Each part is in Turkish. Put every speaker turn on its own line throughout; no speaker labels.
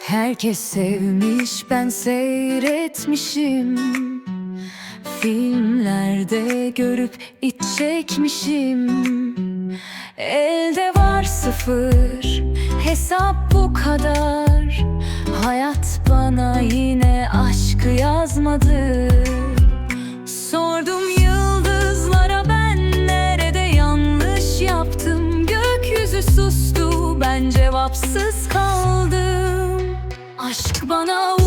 Herkes sevmiş ben seyretmişim. Filmlerde görüp iç çekmişim. Elde var sıfır hesap bu kadar. Hayat bana yine aşkı yazmadı. Sordum cevapsız kaldım. Aşk bana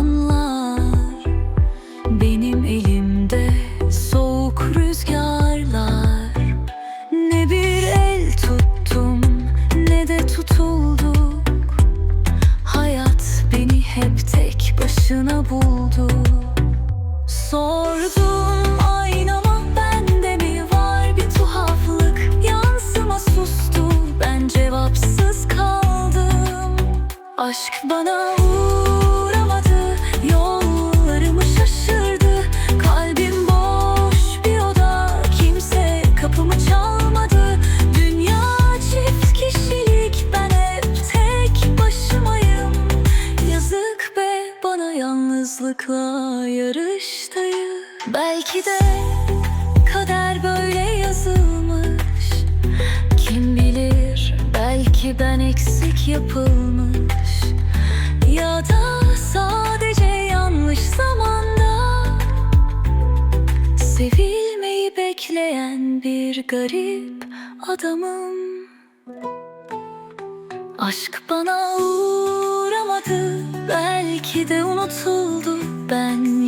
sarılanlar Benim elimde soğuk rüzgarlar. Ne bir el tuttum ne de tutulduk. Hayat beni hep tek başına buldu. Sordum aynama bende mi var? Bir tuhaflık Yansıma sustu. Ben cevapsız kaldım. Aşk bana uğramadı yalnızlıkla yarıştayım Belki de kader böyle yazılmış. Kim bilir belki ben eksik yapılmış. Ya da sadece yanlış zamanda Sevilmeyi bekleyen bir garip adamım. Aşk bana uğramadı Belki de unutuldu Ben